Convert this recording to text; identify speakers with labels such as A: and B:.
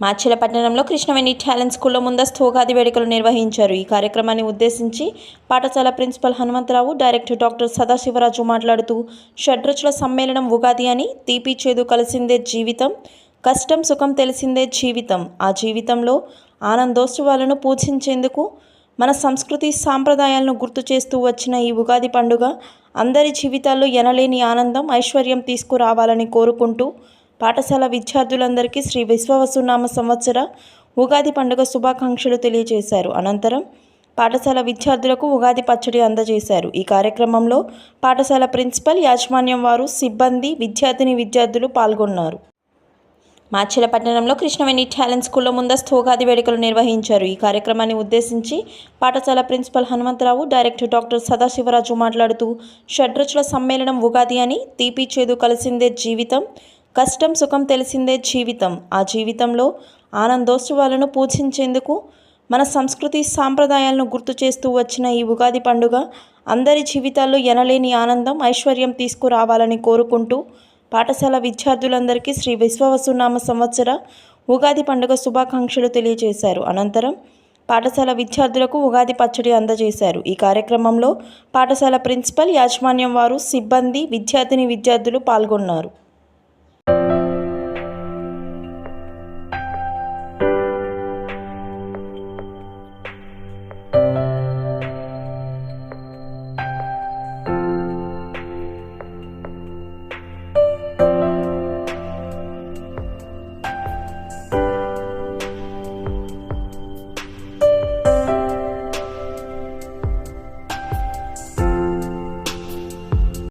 A: మాచిల పట్టణంలో కృష్ణవేణి టాలెంట్ స్కూల్లో ముందస్తు ఉగాది వేడుకలు నిర్వహించారు. ఈ కార్యక్రమాన్ని ఉద్దేశించి పాఠశాల principal Hanumantharao director doctor Sadasivaraju మాట్లాడుతూ షడ్రుచుల సమ్మేళనం ఉగాది అని తీపి చేదు కలిసిందే జీవితం కష్టం సుఖం తెలిసిందే జీవితం. ఆ జీవితంలో ఆనందోత్సవాలను పూజించేందుకు మన సంస్కృతి సాంప్రదాయాలను గుర్తు చేస్తూ వచ్చిన ఈ ఉగాది పండుగ అందరి జీవితాల్లో ఎనలేని ఆనందం ఐశ్వర్యం తీసుకురావాలని కోరుకుంటూ పాఠశాల విద్యార్థులందరికీ శ్రీ విశ్వవసునామ సంవత్సర ఉగాది పండుగ శుభాకాంక్షలు తెలియజేశారు. అనంతరం పాఠశాల విద్యార్థులకు ఉగాది పచ్చడి అందజేశారు. ఈ కార్యక్రమంలో పాఠశాల ప్రిన్సిపల్ యాజమాన్యం వారు సిబ్బంది విద్యార్థిని విద్యార్థులు పాల్గొన్నారు. మాచిల కృష్ణవేణి టాలెంట్ స్కూల్లో ముందస్తు ఉగాది వేడుకలు నిర్వహించారు. ఈ కార్యక్రమాన్ని ఉద్దేశించి పాఠశాల principal Hanumantharao director doctor Sadasivaraju మాట్లాడుతూ షడ్రుచుల సమ్మేళనం ఉగాది అని తీపి చేదు కలిసిందే జీవితం. కష్టం సుఖం తెలిసిందే జీవితం. ఆ జీవితంలో ఆనందోత్సవాలను పూజించేందుకు మన సంస్కృతి సాంప్రదాయాలను గుర్తు చేస్తూ వచ్చిన ఈ ఉగాది పండుగ అందరి జీవితాల్లో ఎనలేని ఆనందం ఐశ్వర్యం తీసుకురావాలని కోరుకుంటూ పాఠశాల విద్యార్థులందరికీ శ్రీ విశ్వవసునామ సంవత్సర ఉగాది పండుగ శుభాకాంక్షలు తెలియజేశారు. అనంతరం పాఠశాల విద్యార్థులకు ఉగాది పచ్చడి అందజేశారు. ఈ కార్యక్రమంలో పాఠశాల ప్రిన్సిపల్ యాజమాన్యం వారు సిబ్బంది విద్యార్థిని విద్యార్థులు పాల్గొన్నారు.